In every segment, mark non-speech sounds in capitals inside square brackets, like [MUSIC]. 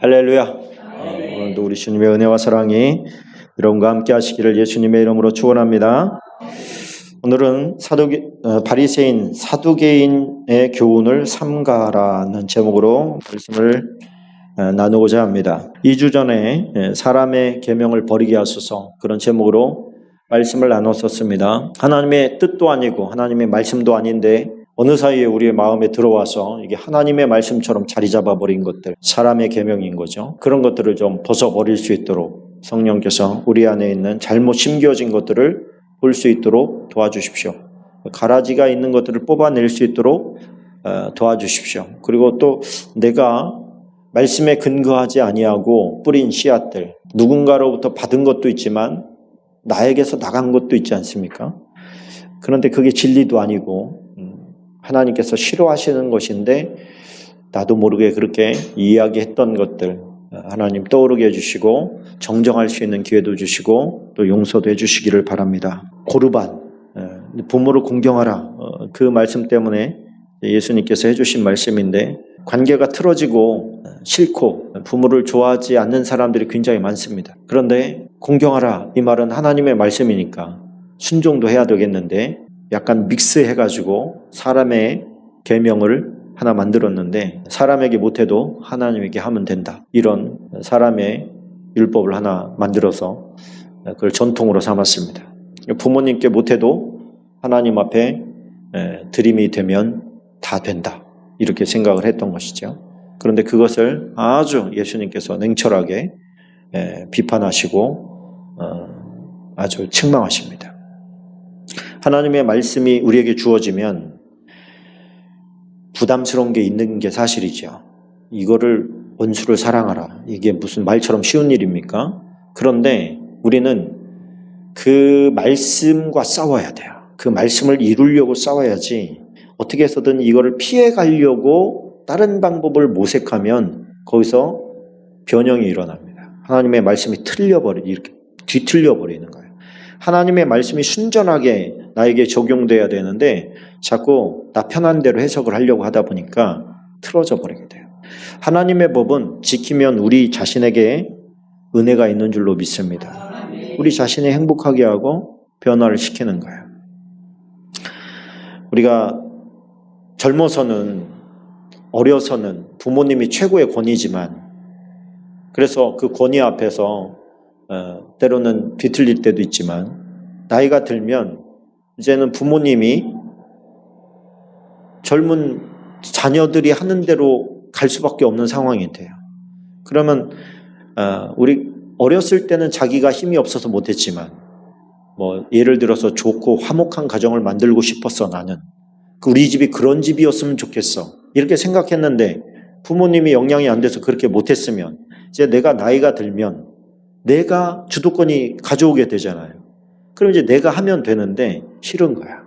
할렐루야. 오늘도 우리 주님의 은혜와 사랑이 여러분과 함께 하시기를 예수님의 이름으로 축원합니다. 오늘은 사두개, 어, 바리새인 사두개인의 교훈을 삼가라는 제목으로 말씀을 어, 나누고자 합니다. 2주 전에 예, 사람의 계명을 버리게 하소서 그런 제목으로 말씀을 나눴었습니다. 하나님의 뜻도 아니고 하나님의 말씀도 아닌데 어느 사이에 우리의 마음에 들어와서 이게 하나님의 말씀처럼 자리 잡아버린 것들, 사람의 계명인 거죠. 그런 것들을 좀 벗어버릴 수 있도록 성령께서 우리 안에 있는 잘못 심겨진 것들을 볼 수 있도록 도와주십시오. 가라지가 있는 것들을 뽑아낼 수 있도록 어, 도와주십시오. 그리고 또 내가 말씀에 근거하지 아니하고 뿌린 씨앗들, 누군가로부터 받은 것도 있지만 나에게서 나간 것도 있지 않습니까? 그런데 그게 진리도 아니고 음, 하나님께서 싫어하시는 것인데 나도 모르게 그렇게 이야기했던 것들 어, 하나님 떠오르게 해주시고 정정할 수 있는 기회도 주시고 또 용서도 해주시기를 바랍니다. 고르반 어, 부모를 공경하라 어, 그 말씀 때문에 예수님께서 해주신 말씀인데 관계가 틀어지고 싫고 부모를 좋아하지 않는 사람들이 굉장히 많습니다. 그런데 공경하라 이 말은 하나님의 말씀이니까 순종도 해야 되겠는데 약간 믹스해가지고 사람의 계명을 하나 만들었는데 사람에게 못해도 하나님에게 하면 된다. 이런 사람의 율법을 하나 만들어서 그걸 전통으로 삼았습니다. 부모님께 못해도 하나님 앞에 드림이 되면 다 된다. 이렇게 생각을 했던 것이죠. 그런데 그것을 아주 예수님께서 냉철하게 비판하시고 어, 아주 책망하십니다. 하나님의 말씀이 우리에게 주어지면 부담스러운 게 있는 게 사실이죠. 이거를 원수를 사랑하라. 이게 무슨 말처럼 쉬운 일입니까? 그런데 우리는 그 말씀과 싸워야 돼요. 그 말씀을 이루려고 싸워야지 어떻게 해서든 이거를 피해 가려고 다른 방법을 모색하면 거기서 변형이 일어납니다. 하나님의 말씀이 틀려버리, 이렇게 뒤틀려 버리는 거예요. 하나님의 말씀이 순전하게 나에게 적용돼야 되는데 자꾸 나 편한 대로 해석을 하려고 하다 보니까 틀어져 버리게 돼요. 하나님의 법은 지키면 우리 자신에게 은혜가 있는 줄로 믿습니다. 우리 자신이 행복하게 하고 변화를 시키는 거예요. 우리가 젊어서는 어려서는 부모님이 최고의 권위지만 그래서 그 권위 앞에서 어, 때로는 뒤틀릴 때도 있지만 나이가 들면 이제는 부모님이 젊은 자녀들이 하는 대로 갈 수밖에 없는 상황이 돼요. 그러면 어, 우리 어렸을 때는 자기가 힘이 없어서 못했지만 뭐 예를 들어서 좋고 화목한 가정을 만들고 싶었어 나는 우리 집이 그런 집이었으면 좋겠어 이렇게 생각했는데 부모님이 영향이 안 돼서 그렇게 못했으면 이제 내가 나이가 들면 내가 주도권이 가져오게 되잖아요. 그럼 이제 내가 하면 되는데 싫은 거야.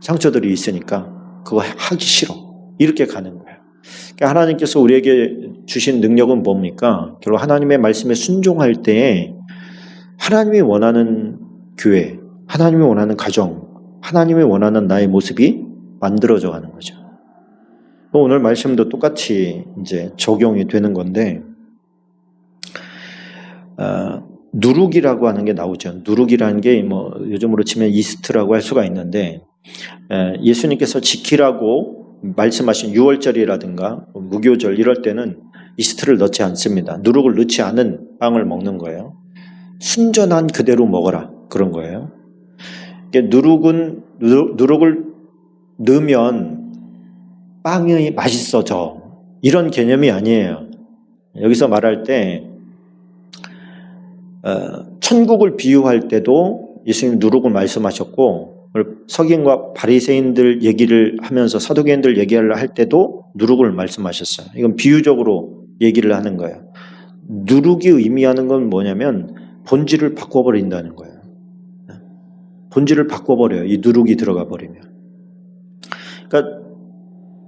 상처들이 있으니까 그거 하기 싫어. 이렇게 가는 거야. 그러니까 하나님께서 우리에게 주신 능력은 뭡니까? 결국 하나님의 말씀에 순종할 때에 하나님이 원하는 교회, 하나님이 원하는 가정, 하나님이 원하는 나의 모습이 만들어져 가는 거죠. 오늘 말씀도 똑같이 이제 적용이 되는 건데, 어, 누룩이라고 하는 게 나오죠. 누룩이라는 게 뭐 요즘으로 치면 이스트라고 할 수가 있는데, 예수님께서 지키라고 말씀하신 6월절이라든가 무교절 이럴 때는 이스트를 넣지 않습니다. 누룩을 넣지 않은 빵을 먹는 거예요. 순전한 그대로 먹어라 그런 거예요. 누룩은 누룩을 넣으면 빵이 맛있어져 이런 개념이 아니에요. 여기서 말할 때 어, 천국을 비유할 때도 예수님 누룩을 말씀하셨고 석인과 바리새인들 얘기를 하면서 사도개인들 얘기를 할 때도 누룩을 말씀하셨어요. 이건 비유적으로 얘기를 하는 거예요. 누룩이 의미하는 건 뭐냐면 본질을 바꿔버린다는 거예요. 본질을 바꿔버려요. 이 누룩이 들어가 버리면. 그러니까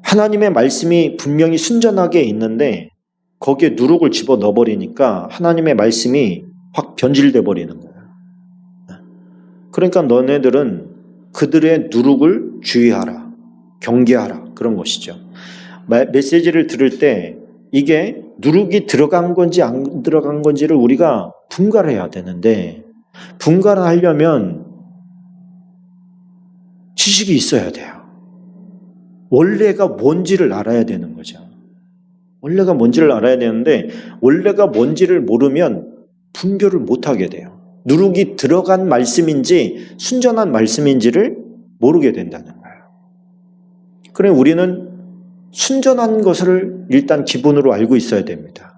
하나님의 말씀이 분명히 순전하게 있는데 거기에 누룩을 집어 넣어버리니까 하나님의 말씀이 확 변질돼 버리는 거예요. 그러니까 너네들은 그들의 누룩을 주의하라, 경계하라 그런 것이죠. 메시지를 들을 때 이게 누룩이 들어간 건지 안 들어간 건지를 우리가 분간을 해야 되는데 분간을 하려면 지식이 있어야 돼요. 원래가 뭔지를 알아야 되는 거죠. 원래가 뭔지를 알아야 되는데 원래가 뭔지를 모르면 분별을 못 하게 돼요. 누룩이 들어간 말씀인지 순전한 말씀인지를 모르게 된다는 거예요. 그래 우리는 순전한 것을 일단 기본으로 알고 있어야 됩니다.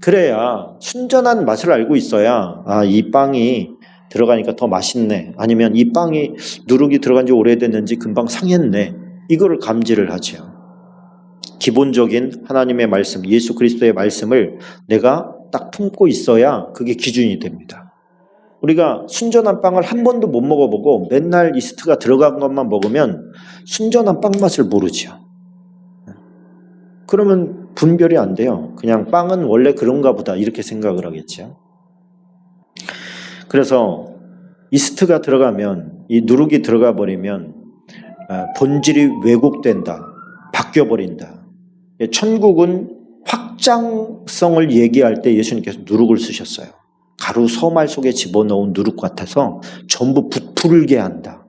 그래야 순전한 맛을 알고 있어야 아, 이 빵이 들어가니까 더 맛있네. 아니면 이 빵이 누룩이 들어간 지 오래됐는지 금방 상했네. 이거를 감지를 하죠. 기본적인 하나님의 말씀, 예수 그리스도의 말씀을 내가 딱 품고 있어야 그게 기준이 됩니다. 우리가 순전한 빵을 한 번도 못 먹어보고 맨날 이스트가 들어간 것만 먹으면 순전한 빵 맛을 모르죠. 그러면 분별이 안 돼요. 그냥 빵은 원래 그런가 보다 이렇게 생각을 하겠죠. 그래서 이스트가 들어가면 이 누룩이 들어가 버리면 아, 본질이 왜곡된다. 바뀌어 버린다. 천국은 확장성을 얘기할 때 예수님께서 누룩을 쓰셨어요. 가루 서말 속에 집어넣은 누룩 같아서 전부 부풀게 한다.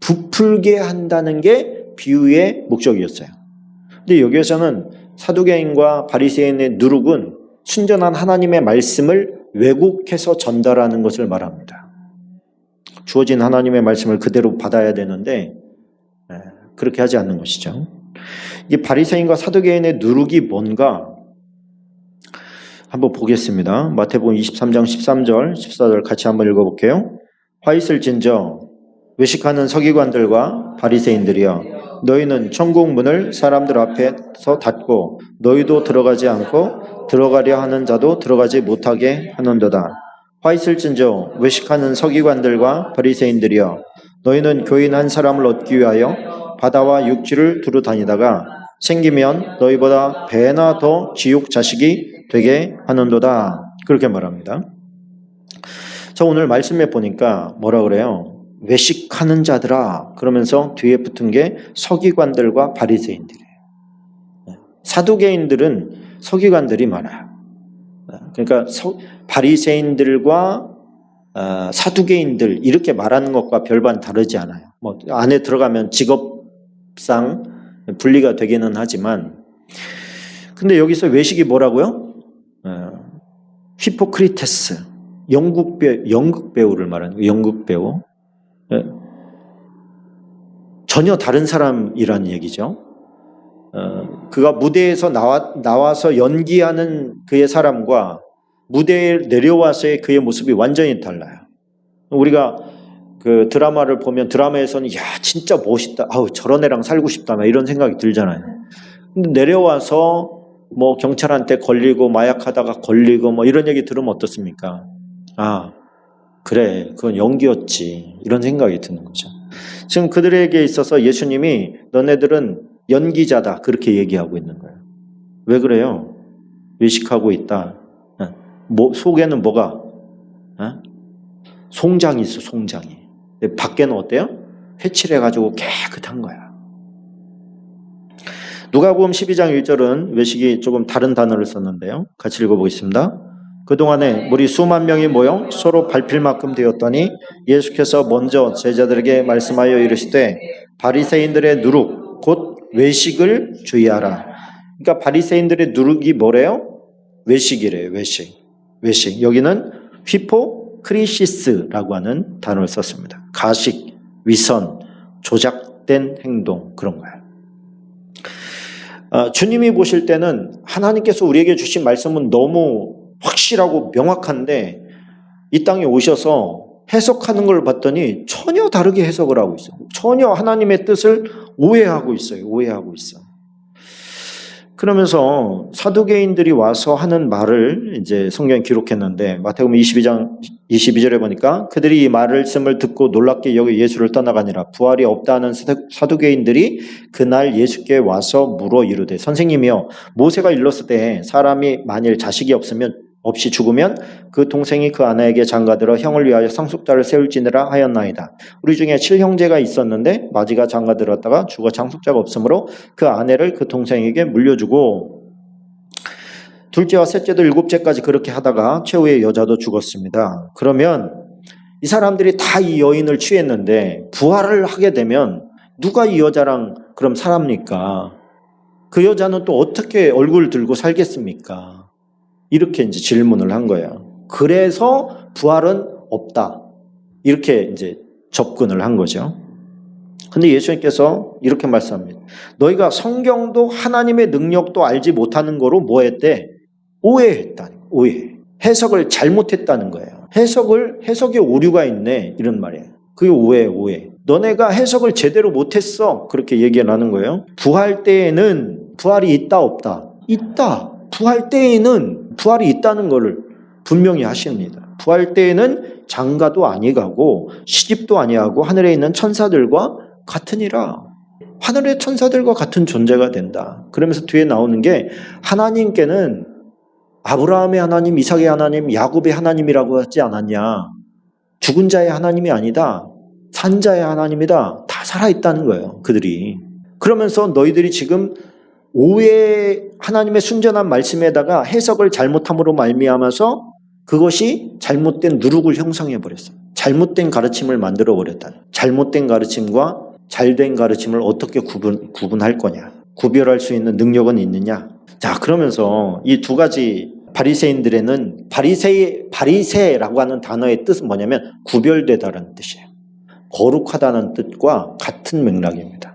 부풀게 한다는 게 비유의 목적이었어요. 근데 여기에서는 사두개인과 바리새인의 누룩은 순전한 하나님의 말씀을 왜곡해서 전달하는 것을 말합니다. 주어진 하나님의 말씀을 그대로 받아야 되는데 에, 그렇게 하지 않는 것이죠. 이 바리새인과 사두개인의 누룩이 뭔가 한번 보겠습니다. 마태복음 23장 13절, 14절 같이 한번 읽어볼게요. 화 있을진저 외식하는 서기관들과 바리새인들이여 너희는 천국 문을 사람들 앞에서 닫고 너희도 들어가지 않고 들어가려 하는 자도 들어가지 못하게 하는도다. 화 있을진저 외식하는 서기관들과 바리새인들이여 너희는 교인 한 사람을 얻기 위하여 바다와 육지를 두루 다니다가 생기면 너희보다 배나 더 지옥 자식이 되게 하는도다. 그렇게 말합니다. 자, 오늘 말씀에 보니까 뭐라 그래요? 외식하는 자들아 그러면서 뒤에 붙은 게 서기관들과 바리새인들이에요. 사두개인들은 서기관들이 많아요. 그러니까 서, 바리새인들과 어, 사두개인들 이렇게 말하는 것과 별반 다르지 않아요. 뭐 안에 들어가면 직업상 분리가 되기는 하지만 근데 여기서 외식이 뭐라고요? 어, 히포크리테스 영국 배 연극 배우를 말하는. 연극 배우 예. 전혀 다른 사람이라는 얘기죠. 어, 그가 무대에서 나와, 나와서 연기하는 그의 사람과 무대에 내려와서의 그의 모습이 완전히 달라요. 우리가 그 드라마를 보면 드라마에서는 야 진짜 멋있다. 아우 저런 애랑 살고 싶다. 막 이런 생각이 들잖아요. 근데 내려와서 뭐 경찰한테 걸리고 마약하다가 걸리고 뭐 이런 얘기 들으면 어떻습니까? 아 그래 그건 연기였지 이런 생각이 드는 거죠. 지금 그들에게 있어서 예수님이 너네들은 연기자다 그렇게 얘기하고 있는 거예요. 왜 그래요? 외식하고 있다. 뭐 속에는 뭐가 어? 송장이 있어 송장이. 밖에는 어때요? 회칠해 가지고 깨끗한 거야. 누가복음 12장 1절은 외식이 조금 다른 단어를 썼는데요. 같이 읽어보겠습니다. 그동안에 우리 수만 명이 모여 서로 밟힐 만큼 되었더니 예수께서 먼저 제자들에게 말씀하여 이르시되 바리새인들의 누룩 곧 외식을 주의하라. 그러니까 바리새인들의 누룩이 뭐래요? 외식이래요. 외식. 외식. 여기는 휘포 크리시스라고 하는 단어를 썼습니다. 가식, 위선, 조작된 행동 그런 거예요. 어, 주님이 보실 때는 하나님께서 우리에게 주신 말씀은 너무 확실하고 명확한데 이 땅에 오셔서 해석하는 걸 봤더니 전혀 다르게 해석을 하고 있어요. 전혀 하나님의 뜻을 오해하고 있어요. 오해하고 있어. 그러면서 사두개인들이 와서 하는 말을 이제 성경에 기록했는데 마태복음 22장 22절에 보니까 그들이 이 말씀을 듣고 놀랍게 여기 예수를 떠나가니라. 부활이 없다는 사두개인들이 그날 예수께 와서 물어 이르되 선생님이여 모세가 일렀을 때 사람이 만일 자식이 없으면 없이 죽으면 그 동생이 그 아내에게 장가들어 형을 위하여 상속자를 세울지니라 하였나이다. 우리 중에 칠형제가 있었는데 마지가 장가들었다가 죽어 상속자가 없으므로 그 아내를 그 동생에게 물려주고 둘째와 셋째도 일곱째까지 그렇게 하다가 최후의 여자도 죽었습니다. 그러면 이 사람들이 다 이 여인을 취했는데 부활을 하게 되면 누가 이 여자랑 그럼 살합니까? 그 여자는 또 어떻게 얼굴 들고 살겠습니까? 이렇게 이제 질문을 한 거예요. 그래서 부활은 없다. 이렇게 이제 접근을 한 거죠. 근데 예수님께서 이렇게 말씀합니다. 너희가 성경도 하나님의 능력도 알지 못하는 거로 뭐 했대? 오해했다. 오해. 해석을 잘못했다는 거예요. 해석을, 해석에 오류가 있네. 이런 말이에요. 그게 오해, 오해. 너네가 해석을 제대로 못했어. 그렇게 얘기를 하는 거예요. 부활 때에는 부활이 있다, 없다? 있다. 부활 때에는 부활이 있다는 것을 분명히 하십니다. 부활 때에는 장가도 아니가고 시집도 아니하고 하늘에 있는 천사들과 같으니라. 하늘의 천사들과 같은 존재가 된다. 그러면서 뒤에 나오는 게 하나님께는 아브라함의 하나님, 이삭의 하나님, 야곱의 하나님이라고 하지 않았냐. 죽은 자의 하나님이 아니다. 산자의 하나님이다. 다 살아있다는 거예요. 그들이. 그러면서 너희들이 지금 오해 하나님의 순전한 말씀에다가 해석을 잘못함으로 말미암아서 그것이 잘못된 누룩을 형성해 버렸어. 잘못된 가르침을 만들어 버렸다. 잘못된 가르침과 잘된 가르침을 어떻게 구분 구분할 거냐? 구별할 수 있는 능력은 있느냐? 자, 그러면서 이 두 가지 바리새인들에는 바리새 바리새라고 하는 단어의 뜻은 뭐냐면 구별되다라는 뜻이에요. 거룩하다는 뜻과 같은 맥락입니다.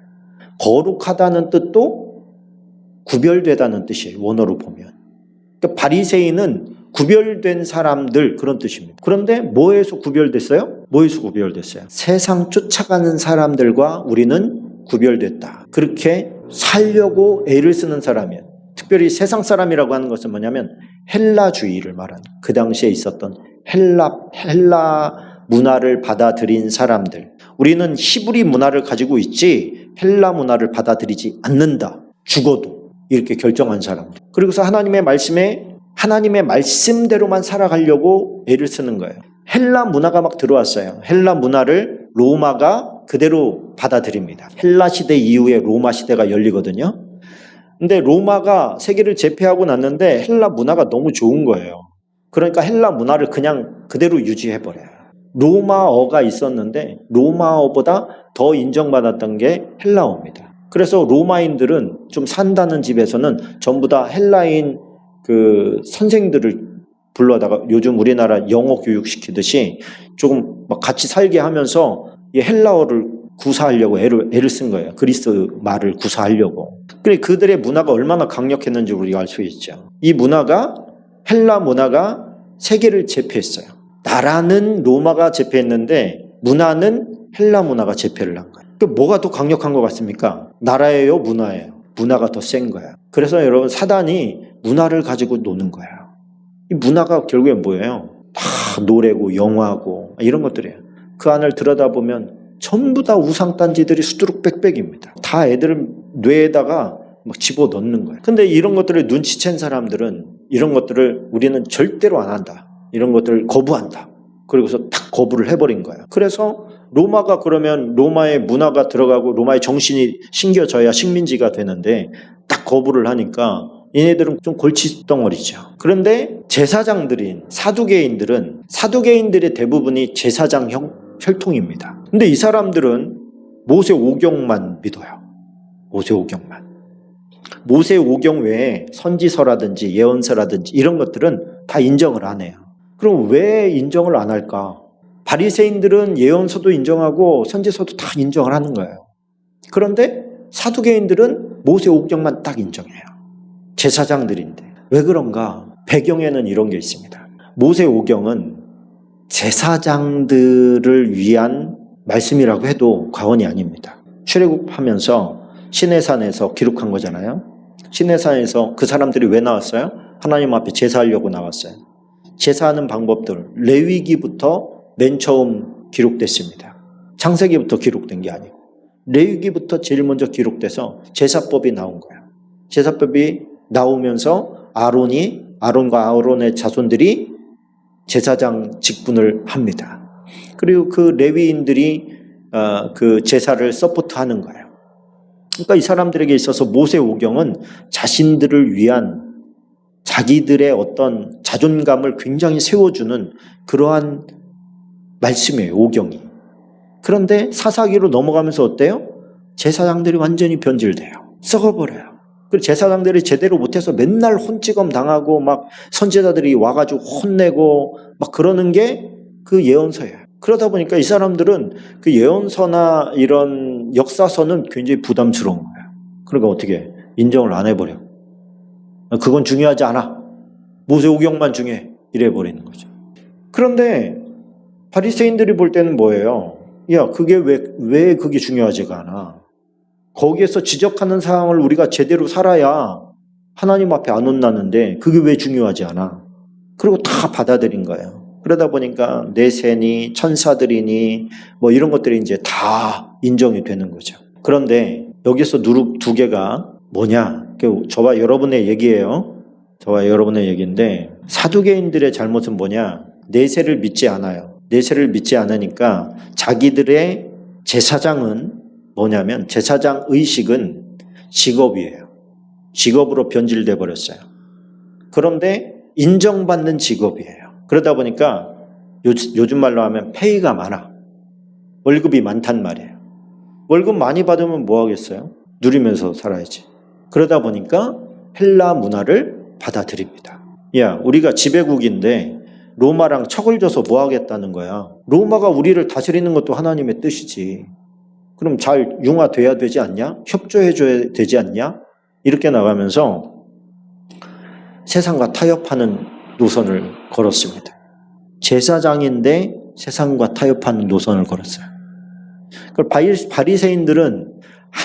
거룩하다는 뜻도 구별되다는 뜻이에요. 원어로 보면. 그러니까 바리새인은 구별된 사람들 그런 뜻입니다. 그런데 뭐에서 구별됐어요? 뭐에서 구별됐어요? 세상 쫓아가는 사람들과 우리는 구별됐다. 그렇게 살려고 애를 쓰는 사람이에요. 특별히 세상 사람이라고 하는 것은 뭐냐면 헬라주의를 말하는 그 당시에 있었던 헬라 헬라 문화를 받아들인 사람들. 우리는 히브리 문화를 가지고 있지 헬라 문화를 받아들이지 않는다. 죽어도 이렇게 결정한 사람들. 그리고서 하나님의 말씀에 하나님의 말씀대로만 살아가려고 애를 쓰는 거예요. 헬라 문화가 막 들어왔어요. 헬라 문화를 로마가 그대로 받아들입니다. 헬라 시대 이후에 로마 시대가 열리거든요. 근데 로마가 세계를 제패하고 났는데 헬라 문화가 너무 좋은 거예요. 그러니까 헬라 문화를 그냥 그대로 유지해 버려요. 로마어가 있었는데 로마어보다 더 인정받았던 게 헬라어입니다. 그래서 로마인들은 좀 산다는 집에서는 전부 다 헬라인 그 선생들을 불러다가 요즘 우리나라 영어 교육 시키듯이 조금 막 같이 살게 하면서 이 헬라어를 구사하려고 애를, 애를 쓴 거예요. 그리스 말을 구사하려고. 그래 그들의 문화가 얼마나 강력했는지 우리가 알 수 있죠. 이 문화가 헬라 문화가 세계를 제패했어요. 나라는 로마가 제패했는데 문화는 헬라 문화가 제패를 한 거예요. 그 뭐가 더 강력한 것 같습니까? 나라예요, 문화예요. 문화가 더 센 거야. 그래서 여러분 사단이 문화를 가지고 노는 거예요. 이 문화가 결국엔 뭐예요? 다 노래고 영화고 이런 것들이에요. 그 안을 들여다보면 전부 다 우상단지들이 수두룩 빽빽입니다. 다 애들 뇌에다가 막 집어넣는 거예요. 근데 이런 것들을 눈치챈 사람들은 이런 것들을 우리는 절대로 안 한다. 이런 것들을 거부한다. 그리고서 탁 거부를 해버린 거예요. 그래서 로마가 그러면 로마의 문화가 들어가고 로마의 정신이 심겨져야 식민지가 되는데 딱 거부를 하니까 얘네들은 좀 골칫덩어리죠. 그런데 제사장들인 사두개인들은 사두개인들의 대부분이 제사장형 혈통입니다. 근데 이 사람들은 모세 오경만 믿어요. 모세 오경만. 모세 오경 외에 선지서라든지 예언서라든지 이런 것들은 다 인정을 안 해요. 그럼 왜 인정을 안 할까? 바리새인들은 예언서도 인정하고 선지서도 다 인정을 하는 거예요. 그런데 사두개인들은 모세 오경만 딱 인정해요. 제사장들인데 왜 그런가? 배경에는 이런 게 있습니다. 모세 오경은 제사장들을 위한 말씀이라고 해도 과언이 아닙니다. 출애굽하면서 시내산에서 기록한 거잖아요. 시내산에서 그 사람들이 왜 나왔어요? 하나님 앞에 제사하려고 나왔어요. 제사하는 방법들 레위기부터 맨 처음 기록됐습니다. 창세기부터 기록된 게 아니고 레위기부터 제일 먼저 기록돼서 제사법이 나온 거예요. 제사법이 나오면서 아론이 아론과 아론의 자손들이 제사장 직분을 합니다. 그리고 그 레위인들이 어, 그 제사를 서포트하는 거예요. 그러니까 이 사람들에게 있어서 모세 오경은 자신들을 위한 자기들의 어떤 자존감을 굉장히 세워주는 그러한 말씀이에요, 오경이. 그런데 사사기로 넘어가면서 어때요? 제사장들이 완전히 변질돼요. 썩어버려요. 그리고 제사장들이 제대로 못해서 맨날 혼찌검 당하고 막 선제자들이 와가지고 혼내고 막 그러는 게 그 예언서예요. 그러다 보니까 이 사람들은 그 예언서나 이런 역사서는 굉장히 부담스러운 거예요. 그러니까 어떻게 인정을 안 해버려. 그건 중요하지 않아. 모세오경만 중요해. 이래 버리는 거죠. 그런데 바리새인들이 볼 때는 뭐예요? 야, 그게 왜, 왜 그게 중요하지가 않아. 거기에서 지적하는 상황을 우리가 제대로 살아야 하나님 앞에 안 혼나는데 그게 왜 중요하지 않아. 그리고 다 받아들인 거예요. 그러다 보니까 내세니 천사들이니 뭐 이런 것들이 이제 다 인정이 되는 거죠. 그런데 여기서 누룩 두 개가 뭐냐? 그 저와 여러분의 얘기예요. 저와 여러분의 얘기인데 사두개인들의 잘못은 뭐냐? 내세를 믿지 않아요. 내세를 믿지 않으니까 자기들의 제사장은 뭐냐면 제사장 의식은 직업이에요. 직업으로 변질돼 버렸어요. 그런데 인정받는 직업이에요. 그러다 보니까 요, 요즘 말로 하면 페이가 많아. 월급이 많단 말이에요. 월급 많이 받으면 뭐 하겠어요? 누리면서 살아야지. 그러다 보니까 헬라 문화를 받아들입니다. 야, 우리가 지배국인데 로마랑 척을 져서 뭐 하겠다는 거야? 로마가 우리를 다스리는 것도 하나님의 뜻이지. 그럼 잘 융화돼야 되지 않냐? 협조해줘야 되지 않냐? 이렇게 나가면서 세상과 타협하는 노선을 걸었습니다. 제사장인데 세상과 타협하는 노선을 걸었어요. 그 바리새인들은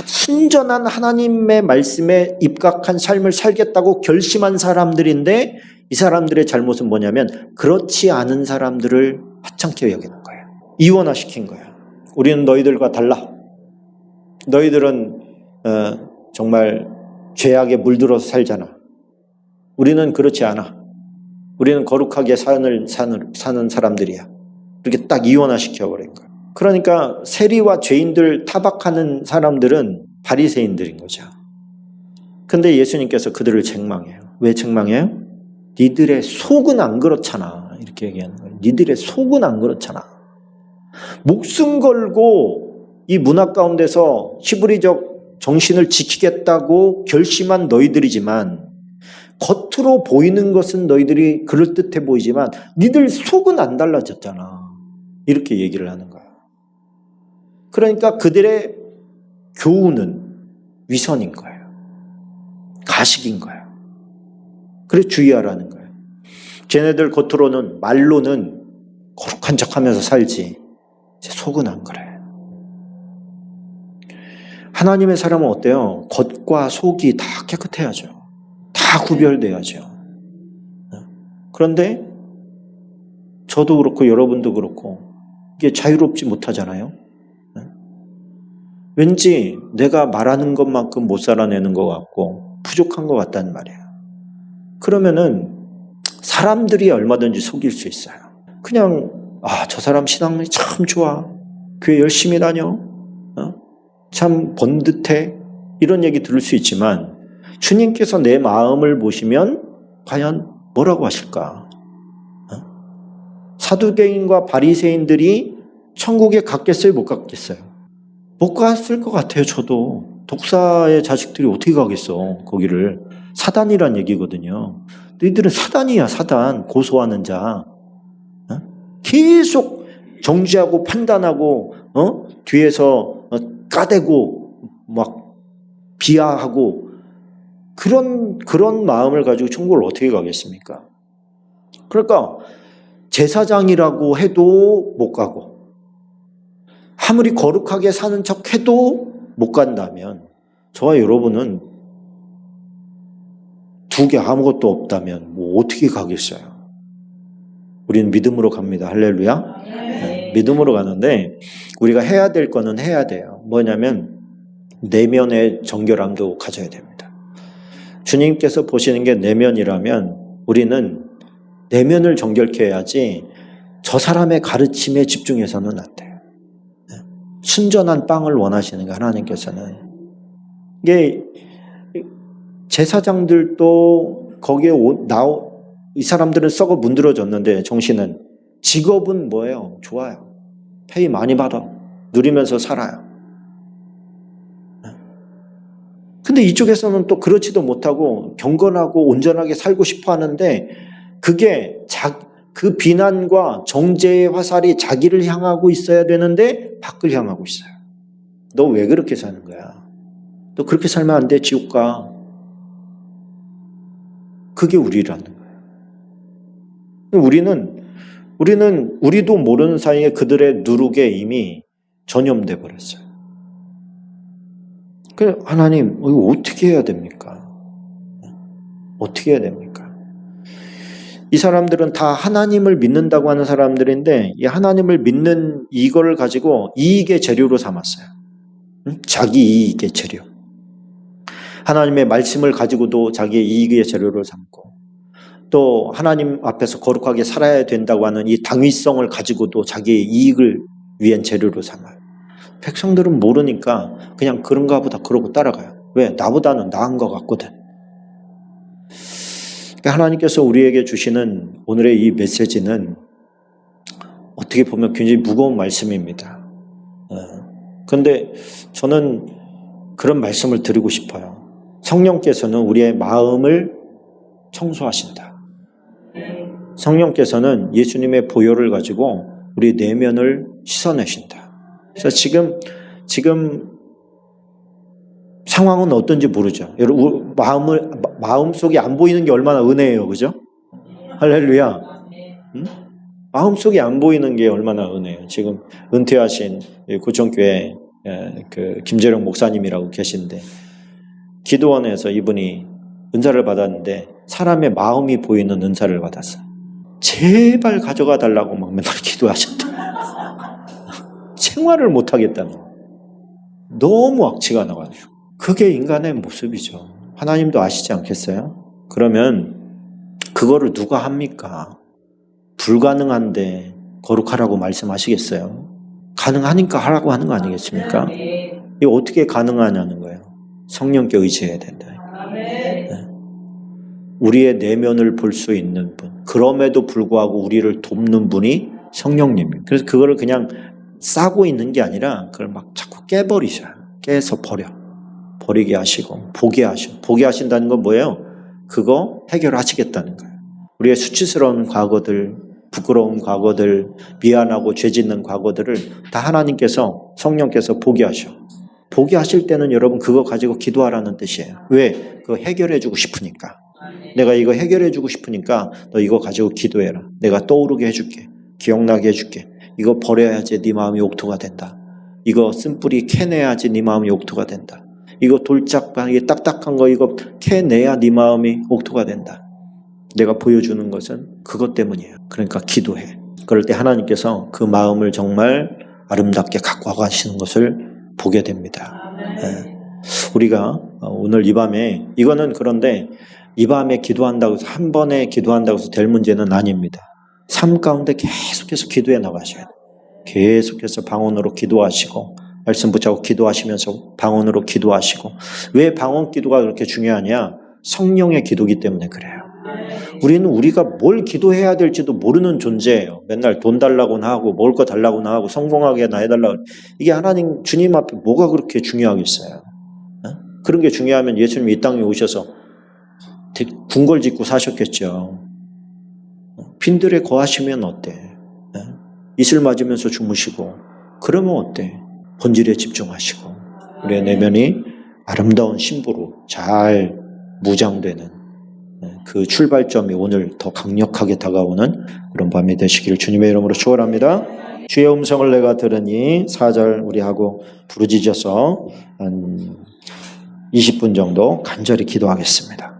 순전한 하나님의 말씀에 입각한 삶을 살겠다고 결심한 사람들인데 이 사람들의 잘못은 뭐냐면 그렇지 않은 사람들을 하찮게 여기는 거예요. 이원화시킨 거예요. 우리는 너희들과 달라. 너희들은 어, 정말 죄악에 물들어서 살잖아. 우리는 그렇지 않아. 우리는 거룩하게 사는, 사는, 사는 사람들이야. 이렇게 딱 이원화시켜 버린 거예요. 그러니까 세리와 죄인들 타박하는 사람들은 바리새인들인 거죠. 근데 예수님께서 그들을 책망해요. 왜 책망해요? 니들의 속은 안 그렇잖아. 이렇게 얘기하는 거예요. 니들의 속은 안 그렇잖아. 목숨 걸고 이 문화 가운데서 히브리적 정신을 지키겠다고 결심한 너희들이지만 겉으로 보이는 것은 너희들이 그럴듯해 보이지만 니들 속은 안 달라졌잖아. 이렇게 얘기를 하는 거야. 그러니까 그들의 교훈은 위선인 거예요. 가식인 거예요. 그래 주의하라는 거예요. 쟤네들 겉으로는 말로는 거룩한 척 하면서 살지. 제 속은 안 그래. 하나님의 사람은 어때요? 겉과 속이 다 깨끗해야죠. 다 구별돼야죠. 그런데 저도 그렇고 여러분도 그렇고 이게 자유롭지 못하잖아요. 왠지 내가 말하는 것만큼 못 살아내는 것 같고 부족한 것 같다는 말이에요. 그러면은 사람들이 얼마든지 속일 수 있어요. 그냥 아, 저 사람 신앙이 참 좋아. 교회 열심히 다녀. 어? 참 번듯해. 이런 얘기 들을 수 있지만 주님께서 내 마음을 보시면 과연 뭐라고 하실까? 어? 사두개인과 바리새인들이 천국에 갔겠어요, 못 갔겠어요? 못 갔을 것 같아요, 저도. 독사의 자식들이 어떻게 가겠어, 거기를. 사단이란 얘기거든요. 너희들은 사단이야, 사단. 고소하는 자. 어? 계속 정지하고 판단하고, 어? 뒤에서 어, 까대고, 막, 비하하고, 그런, 그런 마음을 가지고 천국을 어떻게 가겠습니까? 그러니까, 제사장이라고 해도 못 가고, 아무리 거룩하게 사는 척 해도 못 간다면, 저와 여러분은 두 개 아무것도 없다면 뭐 어떻게 가겠어요? 우리는 믿음으로 갑니다. 할렐루야. 네, 믿음으로 가는데 우리가 해야 될 거는 해야 돼요. 뭐냐면 내면의 정결함도 가져야 됩니다. 주님께서 보시는 게 내면이라면 우리는 내면을 정결케 해야지 저 사람의 가르침에 집중해서는 안 돼요. 네. 순전한 빵을 원하시는 거 하나님께서는 이게 제사장들도 거기에 오- 나오 이 사람들은 썩어 문드러졌는데 정신은 직업은 뭐예요? 좋아요. 페이 많이 받아. 누리면서 살아요. 근데 이쪽에서는 또 그렇지도 못하고 경건하고 온전하게 살고 싶어 하는데 그게 자, 그 비난과 정죄의 화살이 자기를 향하고 있어야 되는데 밖을 향하고 있어요. 너 왜 그렇게 사는 거야? 너 그렇게 살면 안 돼, 지옥 가. 그게 우리라는 거예요. 우리는, 우리는, 우리도 모르는 사이에 그들의 누룩에 이미 전염돼 버렸어요. 그 하나님 이거 어떻게 해야 됩니까? 어떻게 해야 됩니까? 이 사람들은 다 하나님을 믿는다고 하는 사람들인데 이 하나님을 믿는 이거를 가지고 이익의 재료로 삼았어요. 응? 자기 이익의 재료. 하나님의 말씀을 가지고도 자기의 이익의 재료를 삼고 또 하나님 앞에서 거룩하게 살아야 된다고 하는 이 당위성을 가지고도 자기의 이익을 위한 재료로 삼아요. 백성들은 모르니까 그냥 그런가 보다 그러고 따라가요. 왜? 나보다는 나은 것 같거든. 그러니까 하나님께서 우리에게 주시는 오늘의 이 메시지는 어떻게 보면 굉장히 무거운 말씀입니다. 그런데 저는 그런 말씀을 드리고 싶어요. 성령께서는 우리의 마음을 청소하신다. 성령께서는 예수님의 보혈을 가지고 우리 내면을 씻어내신다. 그래서 지금 지금 상황은 어떤지 모르죠. 여러분 마음을 마음 속에 안 보이는 게 얼마나 은혜예요, 그죠? 할렐루야. 응? 마음 속에 안 보이는 게 얼마나 은혜예요. 지금 은퇴하신 구청교회 그 김재룡 목사님이라고 계신데 기도원에서 이분이 은사를 받았는데 사람의 마음이 보이는 은사를 받았어요. 제발 가져가 달라고 막 맨날 [LAUGHS] 기도하셨다. [LAUGHS] 생활을 못 하겠다는 너무 악취가 나가지고 그게 인간의 모습이죠. 하나님도 아시지 않겠어요? 그러면 그거를 누가 합니까? 불가능한데 거룩하라고 말씀하시겠어요? 가능하니까 하라고 하는 거 아니겠습니까? 이게 어떻게 가능하냐는 거예요. 성령께 의지해야 된다. 네. 우리의 내면을 볼 수 있는 분. 그럼에도 불구하고 우리를 돕는 분이 성령님이에요. 그래서 그거를 그냥 싸고 있는 게 아니라 그걸 막 자꾸 깨버리셔요. 깨서 버려. 버리게 하시고 보게 하시고 보게 하신다는 건 뭐예요? 그거 해결하시겠다는 거예요. 우리의 수치스러운 과거들, 부끄러운 과거들, 미안하고 죄 짓는 과거들을 다 하나님께서 성령께서 보게 하셔. 보게 하실 때는 여러분 그거 가지고 기도하라는 뜻이에요. 왜? 그거 해결해 주고 싶으니까. 내가 이거 해결해 주고 싶으니까 너 이거 가지고 기도해라. 내가 떠오르게 해 줄게. 기억나게 해 줄게. 이거 버려야지 네 마음이 옥토가 된다. 이거 쓴뿌리 캐내야지 네 마음이 옥토가 된다. 이거 돌짝방 이게 딱딱한 거 이거 캐내야 네 마음이 옥토가 된다. 내가 보여주는 것은 그것 때문이에요. 그러니까 기도해. 그럴 때 하나님께서 그 마음을 정말 아름답게 갖고 가시는 것을 보게 됩니다. 네. 우리가 오늘 이 밤에 이거는 그런데 이 밤에 기도한다고 해서 한 번에 기도한다고 해서 될 문제는 아닙니다. 삶 가운데 계속해서 기도해 나가셔야 돼요. 계속해서 방언으로 기도하시고 말씀 붙잡고 기도하시면서 방언으로 기도하시고 왜 방언 기도가 그렇게 중요하냐? 성령의 기도기 때문에 그래요. 우리는 우리가 뭘 기도해야 될지도 모르는 존재예요. 맨날 돈 달라고나 하고 먹을 거 달라고나 하고 성공하게 나 해달라고. 이게 하나님 주님 앞에 뭐가 그렇게 중요하겠어요? 그런 게 중요하면 예수님이 이 땅에 오셔서 궁궐 짓고 사셨겠죠. 빈들에 거하시면 어때? 이슬 맞으면서 주무시고 그러면 어때? 본질에 집중하시고 우리의 내면이 아름다운 신부로 잘 무장되는 그 출발점이 오늘 더 강력하게 다가오는 그런 밤이 되시기를 주님의 이름으로 축원합니다. 주의 음성을 내가 들으니 4절 우리 하고 부르짖어서 한 20분 정도 간절히 기도하겠습니다.